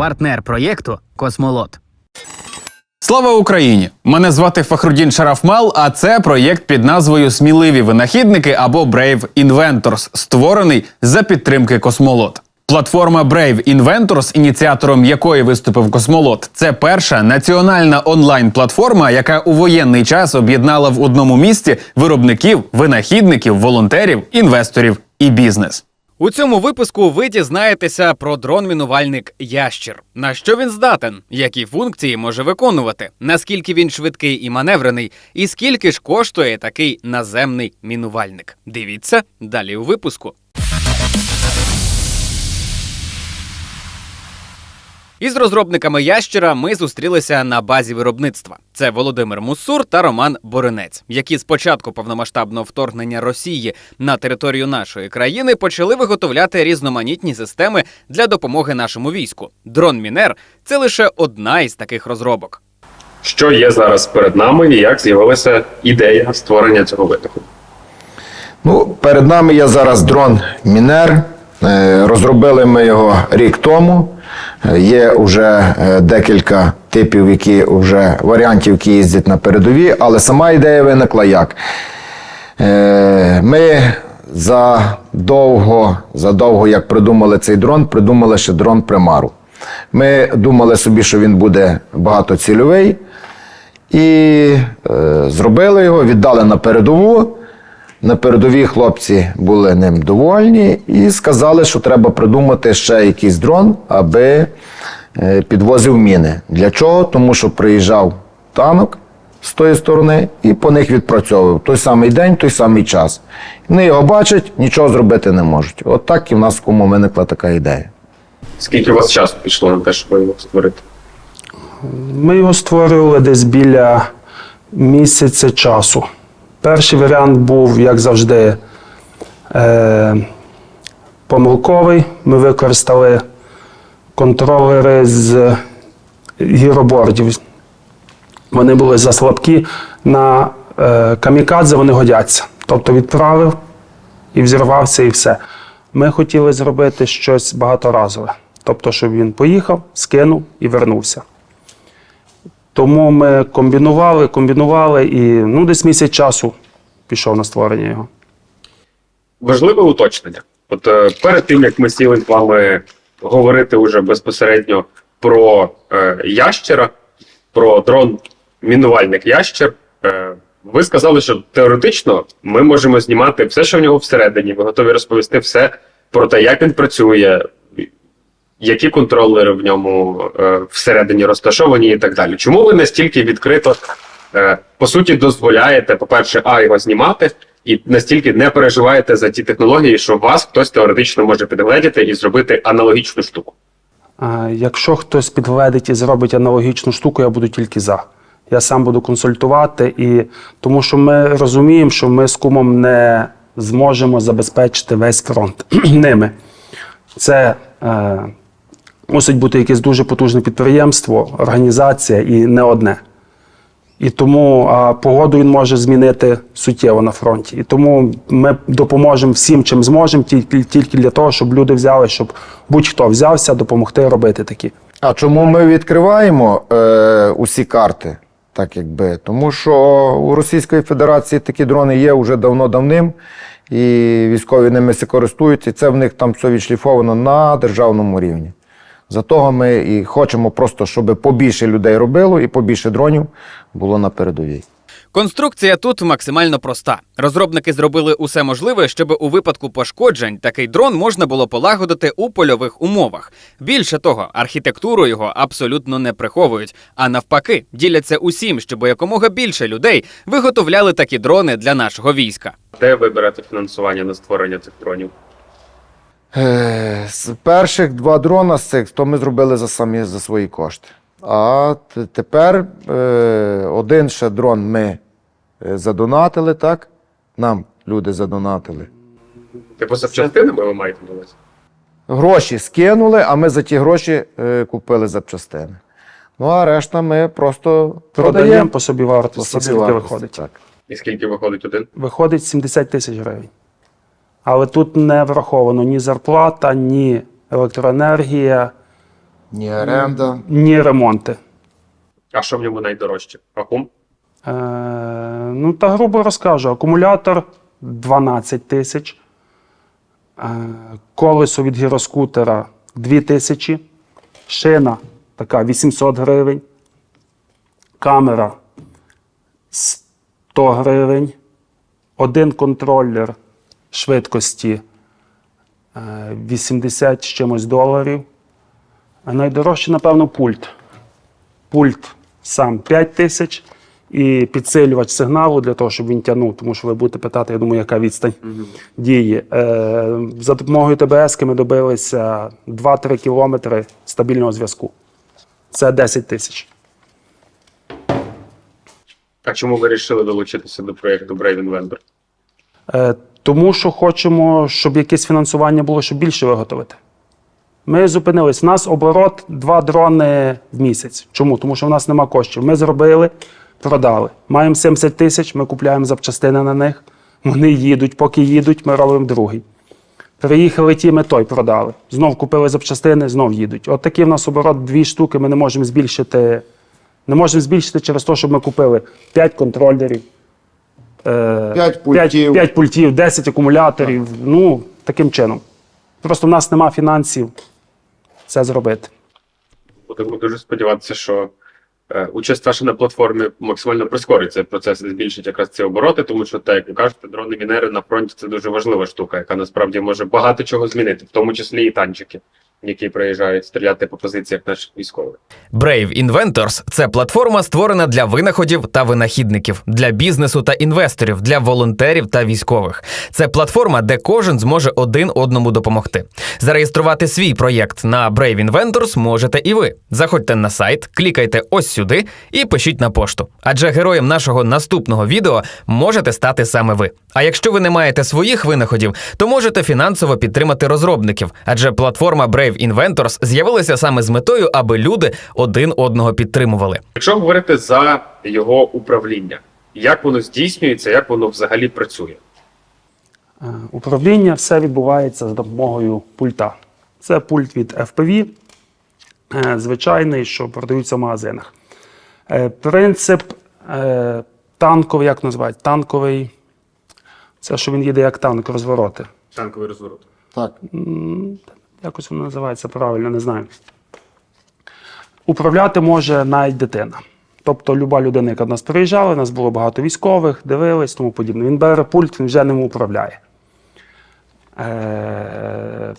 партнер проєкту Космолот. Слава Україні! Мене звати Фахрудін Шарафмал, а це проєкт під назвою Сміливі винахідники або Brave Inventors, створений за підтримки Космолот. Платформа Brave Inventors, ініціатором якої виступив Космолот, це перша національна онлайн-платформа, яка у воєнний час об'єднала в одному місці виробників, винахідників, волонтерів, інвесторів і бізнес. У цьому випуску ви дізнаєтеся про дрон-мінувальник Ящір. На що він здатен, які функції може виконувати, наскільки він швидкий і маневрений, і скільки ж коштує такий наземний мінувальник. Дивіться далі у випуску. Із розробниками ящера ми зустрілися на базі виробництва. Це Володимир Мусур та Роман Боринець, які з початку повномасштабного вторгнення Росії на територію нашої країни почали виготовляти різноманітні системи для допомоги нашому війську. Дрон Мінер це лише одна із таких розробок. що є зараз перед нами і як з'явилася ідея створення цього витоку. Ну, перед нами є зараз дрон Мінер. Е, Розробили ми його рік тому. Є вже е, декілька типів, які вже варіантів, які їздять на передові, але сама ідея виникла як. Е, Ми задовго, задовго, як придумали цей дрон, придумали ще дрон Примару. Ми думали собі, що він буде багатоцільовий, і е, зробили його, віддали на передову. На передовій хлопці були ним довольні і сказали, що треба придумати ще якийсь дрон, аби е, підвозив міни. Для чого? Тому що приїжджав танок з тої сторони і по них відпрацьовував той самий день, той самий час. Вони його бачать, нічого зробити не можуть. От так і в нас в кому виникла така ідея. Скільки у вас часу пішло на те, щоб його створити? Ми його створювали десь біля місяця часу. Перший варіант був, як завжди, е, помилковий. Ми використали контролери з гіробордів. Вони були заслабкі. На е, камікадзе вони годяться. Тобто відправив і взірвався, і все. Ми хотіли зробити щось багаторазове. Тобто, щоб він поїхав, скинув і вернувся. Тому ми комбінували, комбінували, і ну, десь місяць часу пішов на створення його. Важливе уточнення. От е, перед тим як ми сіли з вами говорити уже безпосередньо про е, ящера, про дрон мінувальник ящер, е, ви сказали, що теоретично ми можемо знімати все, що в нього всередині. Ви готові розповісти все про те, як він працює, які контролери в ньому е, всередині розташовані і так далі. Чому ви настільки відкрито, е, по суті, дозволяєте, по-перше, а його знімати, і настільки не переживаєте за ті технології, що вас хтось теоретично може підгледіти і зробити аналогічну штуку? Якщо хтось підгледить і зробить аналогічну штуку, я буду тільки за. Я сам буду консультувати, і тому що ми розуміємо, що ми з кумом не зможемо забезпечити весь фронт ними. Це е, мусить бути якесь дуже потужне підприємство, організація і не одне. І тому а, погоду він може змінити суттєво на фронті. І тому ми допоможемо всім, чим зможемо, тільки, тільки для того, щоб люди взяли, щоб будь-хто взявся допомогти робити такі. А чому ми відкриваємо е, усі карти? Так якби, тому що у Російської Федерації такі дрони є вже давно-давним, і військові ними користуються, і це в них там все відшліфовано на державному рівні. За того ми і хочемо просто, щоб побільше людей робило і побільше дронів було на передовій. Конструкція тут максимально проста. Розробники зробили усе можливе, щоб у випадку пошкоджень такий дрон можна було полагодити у польових умовах. Більше того, архітектуру його абсолютно не приховують, а навпаки, діляться усім, щоб якомога більше людей виготовляли такі дрони для нашого війська. Де ви берете фінансування на створення цих дронів? Е, з перших два дрона з цих, то ми зробили за самі за свої кошти. А тепер е, один ще дрон ми е, задонатили, так? Нам люди задонатили. Типу запчастинами ви маєте на увазі? Гроші скинули, а ми за ті гроші е, купили запчастини. Ну а решта ми просто Продаємо продаємо. по собі вартості, скільки виходить. Так. І скільки виходить один? Виходить 70 тисяч гривень. Але тут не враховано ні зарплата, ні електроенергія, Ні оренда. ні ремонти. А що в ньому найдорожче? Акум? Е, ну, та грубо розкажу, акумулятор 12 тисяч, е, колесо від гіроскутера 2 тисячі, шина така 800 гривень, камера 100 гривень, один контролер швидкості е, 80 з чимось доларів. А найдорожче, напевно, пульт. Пульт сам 5 тисяч і підсилювач сигналу для того, щоб він тягнув, тому що ви будете питати, я думаю, яка відстань дії. Е, за допомогою ТБС ми добилися 2-3 кілометри стабільного зв'язку. Це 10 тисяч. А чому ви вирішили долучитися до проєкту Brave Inventor? Е, Тому що хочемо, щоб якесь фінансування було, щоб більше виготовити. Ми зупинились. У нас оборот два дрони в місяць. Чому? Тому що в нас нема коштів. Ми зробили, продали. Маємо 70 тисяч, ми купляємо запчастини на них. Вони їдуть, поки їдуть, ми робимо другий. Приїхали ті, ми той продали. Знов купили запчастини, знов їдуть. От такий в нас оборот дві штуки, ми не можемо збільшити. Не можемо збільшити через те, щоб ми купили 5 контролерів, е, П'ять пультів. 5, пультів, 10 акумуляторів. Ну, таким чином. Просто в нас нема фінансів це зробити. Будемо дуже сподіватися, що е, участь ваша на платформі максимально прискорить цей процес і збільшить якраз ці обороти, тому що, так як ви кажете, дрони мінери на фронті це дуже важлива штука, яка насправді може багато чого змінити, в тому числі і танчики, які приїжджають стріляти по позиціях наших військових. Brave Inventors – це платформа, створена для винаходів та винахідників, для бізнесу та інвесторів, для волонтерів та військових. Це платформа, де кожен зможе один одному допомогти. Зареєструвати свій проєкт на Brave Inventors можете і ви. Заходьте на сайт, клікайте ось сюди і пишіть на пошту. Адже героєм нашого наступного відео можете стати саме ви. А якщо ви не маєте своїх винаходів, то можете фінансово підтримати розробників, адже платформа Brave Inventors з'явилася саме з метою, аби люди один одного підтримували. Якщо говорити за його управління, як воно здійснюється, як воно взагалі працює? Е, Управління все відбувається за допомогою пульта. Це пульт від FPV, е, звичайний, що продаються в магазинах. Е, Принцип танковий, як називають? Танковий. Це що він їде як танк, розвороти. Танковий розворот. Так. Якось воно називається правильно, не знаю. Управляти може навіть дитина. Тобто люба людина, яка до нас приїжджала, у нас було багато військових, дивились, тому подібне. Він бере пульт, він вже ним управляє. Е,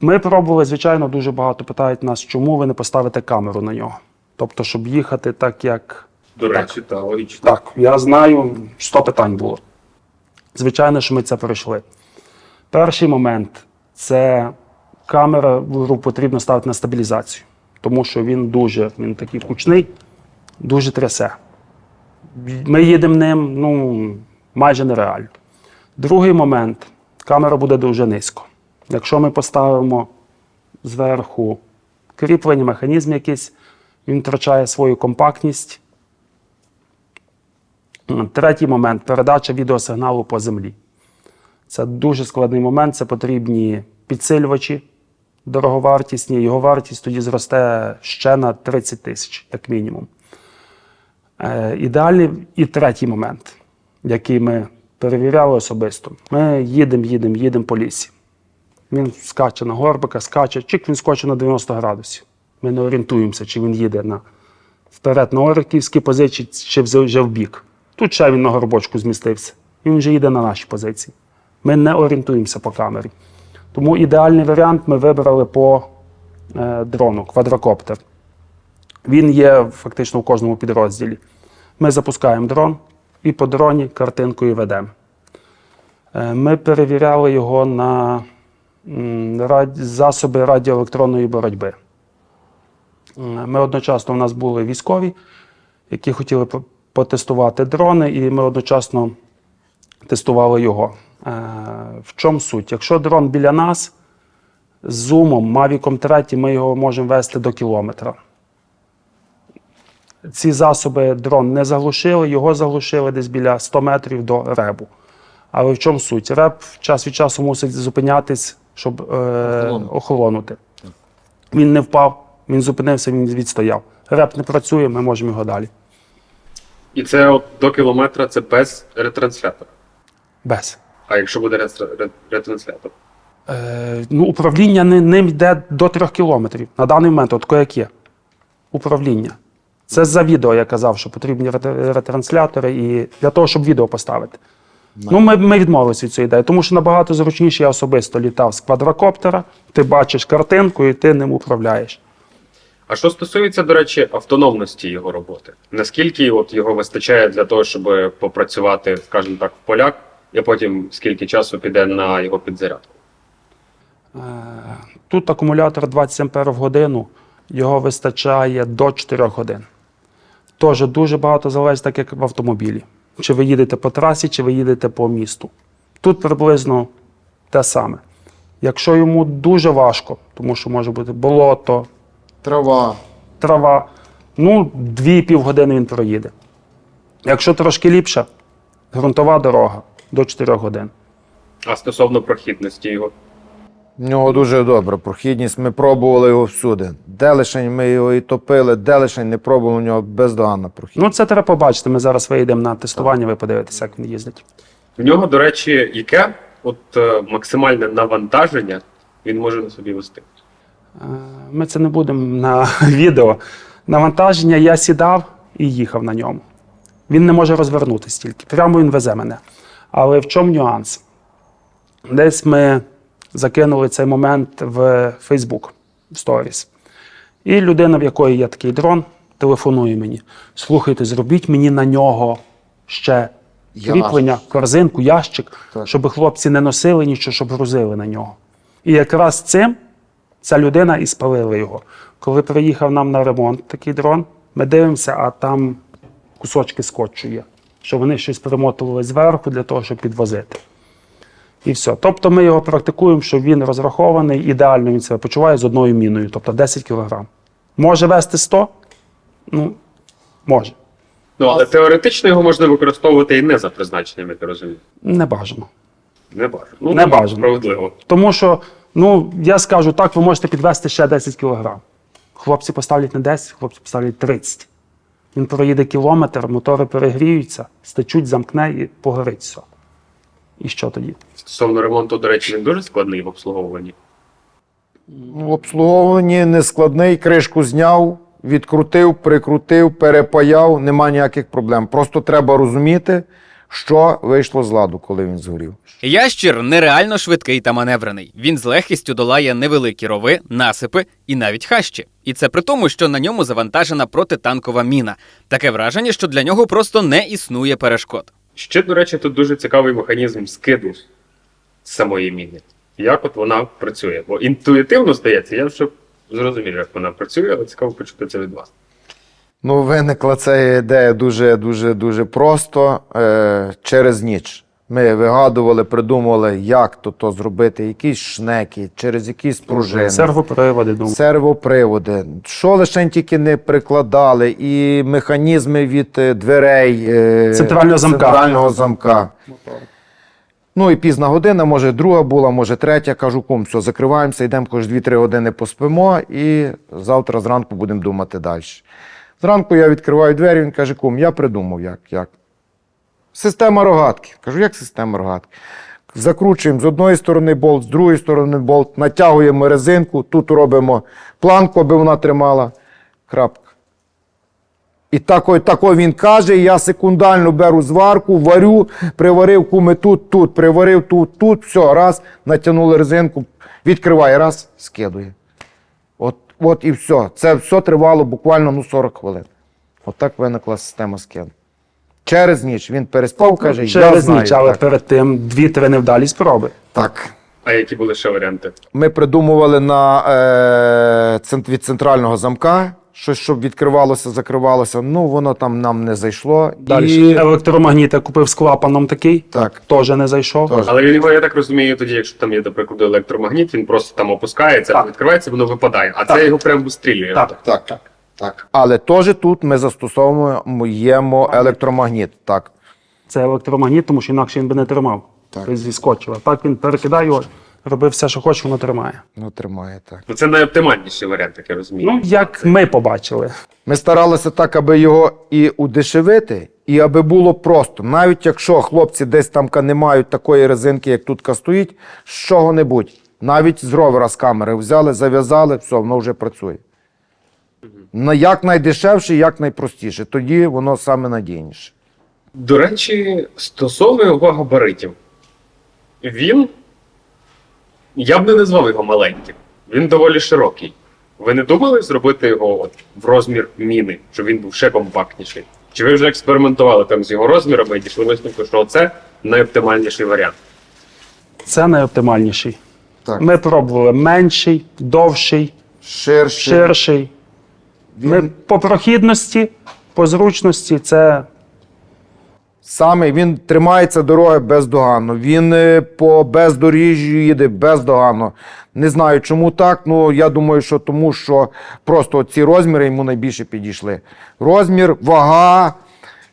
Ми пробували, звичайно, дуже багато питають нас, чому ви не поставите камеру на нього. Тобто, щоб їхати так, як До речі, та логічно. так, я знаю, 100 питань було. Звичайно, що ми це пройшли. Перший момент це камера потрібно ставити на стабілізацію, тому що він дуже він такий кучний, дуже трясе. Ми їдемо ним ну, майже нереально. Другий момент камера буде дуже низько. Якщо ми поставимо зверху кріплення, механізм якийсь, він втрачає свою компактність. Третій момент передача відеосигналу по землі. Це дуже складний момент. Це потрібні підсилювачі дороговартісні. Його вартість тоді зросте ще на 30 тисяч, як мінімум. Е, ідеальний і третій момент, який ми перевіряли особисто. Ми їдемо, їдемо, їдемо по лісі. Він скаче на горбика, скаче, чик він скоче на 90 градусів. Ми не орієнтуємося, чи він їде на вперед на орківські позиції, чи вже в бік. Тут ще він на горбочку змістився. Він вже їде на наші позиції. Ми не орієнтуємося по камері. Тому ідеальний варіант ми вибрали по е, дрону, квадрокоптер. Він є фактично в кожному підрозділі. Ми запускаємо дрон і по дроні картинкою ведемо. Е, Ми перевіряли його на засоби радіоелектронної боротьби. Е, Ми одночасно у нас були військові, які хотіли потестувати дрони, і ми одночасно тестували його. Е, В чому суть? Якщо дрон біля нас, з зумом, Мавіком 3 ми його можемо вести до кілометра. Ці засоби дрон не заглушили, його заглушили десь біля 100 метрів до ребу. Але в чому суть? Реб час від часу мусить зупинятись, щоб е, охолонути. Він не впав, Він зупинився, він відстояв. Реп не працює, ми можемо його далі. І це от до кілометра це без ретранслятора. Без. А якщо буде ретра- ретранслятор? Е, ну, управління ним йде до трьох кілометрів. На даний момент, от як є. Управління. Це за відео я казав, що потрібні рет- ретранслятори і для того, щоб відео поставити. Ну, ми, ми відмовилися від цієї ідеї, тому що набагато зручніше я особисто літав з квадрокоптера, ти бачиш картинку і ти ним управляєш. А що стосується, до речі, автономності його роботи, наскільки от його вистачає для того, щоб попрацювати, скажімо так, в полях, і потім скільки часу піде на його підзарядку? Е, Тут акумулятор 20 ампер в годину, його вистачає до 4 годин. Теж дуже багато залежить, так як в автомобілі. Чи ви їдете по трасі, чи ви їдете по місту. Тут приблизно те саме. Якщо йому дуже важко, тому що може бути болото, Трава. трава, ну, 2,5 години він проїде. Якщо трошки ліпше, ґрунтова дорога до 4 годин. А стосовно прохідності його, В нього дуже добра прохідність. Ми пробували його всюди. Де лишень ми його і топили, де лишень не пробували, у нього бездоганна прохідність. Ну, це треба побачити. Ми зараз виїдемо на тестування, ви подивитеся, як він їздить. в нього, до речі, яке от е, максимальне навантаження він може на собі вести. Е, Ми це не будемо на відео. Навантаження я сідав і їхав на ньому. Він не може розвернутися тільки. Прямо він везе мене. Але в чому нюанс? Десь ми закинули цей момент в Facebook в Stories. І людина, в якої є такий дрон, телефонує мені: слухайте, зробіть мені на нього ще кріплення, корзинку, ящик, щоб хлопці не носили нічого, щоб грузили на нього. І якраз цим ця людина і спалила його. Коли приїхав нам на ремонт такий дрон, ми дивимося, а там кусочки скотчу є, що вони щось примотували зверху для того, щоб підвозити. І все. Тобто ми його практикуємо, що він розрахований, ідеально він себе почуває з одною міною, тобто 10 кг. Може вести 100? Ну, може. Ну, але теоретично його можна використовувати і не за призначенням, як я розумію. Не бажано. Не бажано. Ну, Не бажано. Справедливо. Тому що, ну, я скажу так, ви можете підвести ще 10 кг. Хлопці поставлять не 10, хлопці поставлять 30. Він проїде кілометр, мотори перегріються, стечуть, замкне і погорить все. І що тоді? Стосовно ремонту, до речі, він дуже складний в обслуговуванні. В обслуговуванні нескладний, кришку зняв, відкрутив, прикрутив, перепаяв, нема ніяких проблем. Просто треба розуміти, що вийшло з ладу, коли він згорів. Ящір нереально швидкий та маневрений. Він з легкістю долає невеликі рови, насипи і навіть хащі. І це при тому, що на ньому завантажена протитанкова міна. Таке враження, що для нього просто не існує перешкод. Ще, до речі, тут дуже цікавий механізм скиду самої міни. Як от вона працює? Бо інтуїтивно здається, я вже зрозумів, як вона працює, але цікаво почути це від вас. Ну, виникла ця ідея дуже дуже дуже просто е, через ніч. Ми вигадували, придумували, як то, то зробити, якісь шнеки, через якісь пружини. Сервоприводи, думаю. Сервоприводи, що лише тільки не прикладали, і механізми від е, дверей е, Центрального замка. центрального замка. Ну і пізна година, може друга була, може третя. Кажу, кум, все, закриваємося, йдемо хоч 2-3 години поспимо, і завтра зранку будемо думати далі. Зранку я відкриваю двері, він каже, кум, я придумав, як. як. Система рогатки. Кажу, як система рогатки? Закручуємо з одної сторони болт, з другої сторони болт, натягуємо резинку, тут робимо планку, аби вона тримала. Крапка. І тако, тако він каже, я секундально беру зварку, варю, приварив куми тут, тут, приварив тут, тут, все, раз, натягнули резинку, відкриває, раз, скидує. От, і все. Це все тривало буквально ну, 40 хвилин. От виникла система скиду. Через ніч він переспав, каже, я Через знаю. ніч, але так, перед тим дві-три невдалі спроби. так. А які були ще варіанти? Ми придумували на, е, цент- від центрального замка, щось, щоб відкривалося, закривалося. Ну, воно там нам не зайшло. Далі І... електромагніт я купив з клапаном такий, Так. теж не зайшов. Теж. Але він його, я так розумію, тоді, якщо там є, до прикладу, електромагніт, він просто там опускається, Так. відкривається, воно випадає. А Так. це його прям вистрілює. Так. Так, так, так. Але теж тут ми застосовуємо електромагніт. Так. Це електромагніт, тому що інакше він би не тримав. Так. Зіскочив. А так він перекидає його, роби все, що хочеш, воно тримає. Ну, тримає так. Ну, це найоптимальніший варіант, як я розумію. Ну, як ми побачили. Ми старалися так, аби його і удешевити, і аби було просто. Навіть якщо хлопці десь там не мають такої резинки, як тут стоїть, з чого-небудь. Навіть з ровера з камери взяли, зав'язали, все, воно вже працює. На як найдешевше, як найпростіше. Тоді воно саме надійніше. До речі, стосовно його габаритів, він. Я б не назвав його маленьким. Він доволі широкий. Ви не думали зробити його от в розмір міни, щоб він був ще компактніший? Чи ви вже експериментували там з його розмірами і дійшли висновку, що це найоптимальніший варіант? Це найоптимальніший. Так. Ми пробували менший, довший, Ширше. ширший. Ми по прохідності, по зручності це саме він тримається дороги бездоганно. Він е, по бездоріжжю їде бездоганно. Не знаю, чому так. Ну я думаю, що тому, що просто ці розміри йому найбільше підійшли. Розмір, вага,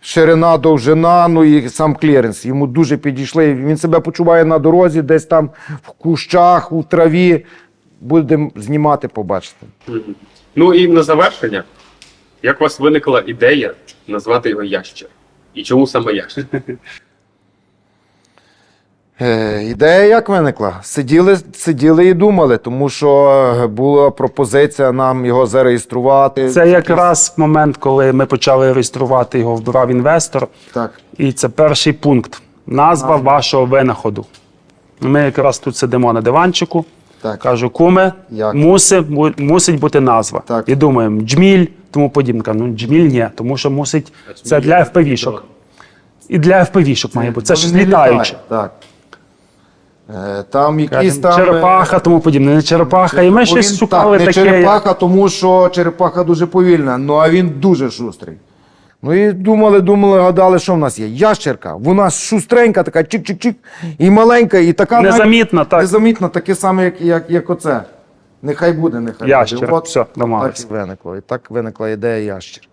ширина, довжина, ну і сам кліренс. Йому дуже підійшли. Він себе почуває на дорозі, десь там в кущах, у траві. Будемо знімати, побачите. Ну і на завершення, як у вас виникла ідея назвати його ящер? І чому саме ящер? Е, ідея як виникла? Сиділи, сиділи і думали, тому що е, була пропозиція нам його зареєструвати. Це якраз момент, коли ми почали реєструвати його, вбирав інвестор. Так. І це перший пункт. Назва вашого винаходу. Ми якраз тут сидимо на диванчику. Так. Кажу, куме, Як? мусить, мусить бути назва. Так. І думаємо, джміль, тому подібне. Кажу, Ну, джміль ні, тому що мусить. Це для FPV-шок. І для FPV-шок має бути. Це ж літають, Так. Е, Там якісь там. е, черепаха, тому подібне. Не черепаха. І ми щось він, шукали так, не таке. черепаха, тому що черепаха дуже повільна, ну а він дуже шустрий. Ну і думали, думали, гадали, що в нас є. Ящерка. Вона шустренька, така чик-чик-чик, і маленька, і така Незамітна, так. Незамітна, таке саме, як, як, як оце. Нехай буде, нехай Ящер, буде. От, все, домовились. Так і виникло. І так виникла ідея ящер.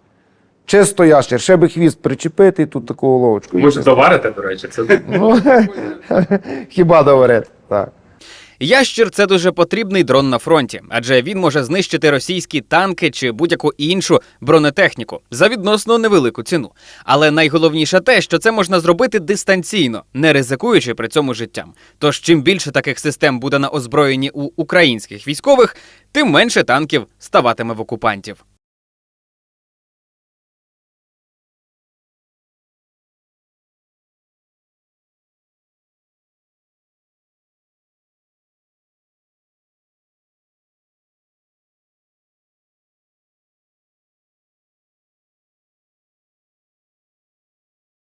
Чисто ящер, ще би хвіст причепити і тут таку головочку. Може, доварите, до речі, це Ну, Хіба говорити? Так. Ящір це дуже потрібний дрон на фронті, адже він може знищити російські танки чи будь-яку іншу бронетехніку за відносно невелику ціну. Але найголовніше те, що це можна зробити дистанційно, не ризикуючи при цьому життям. Тож чим більше таких систем буде на озброєнні у українських військових, тим менше танків ставатиме в окупантів.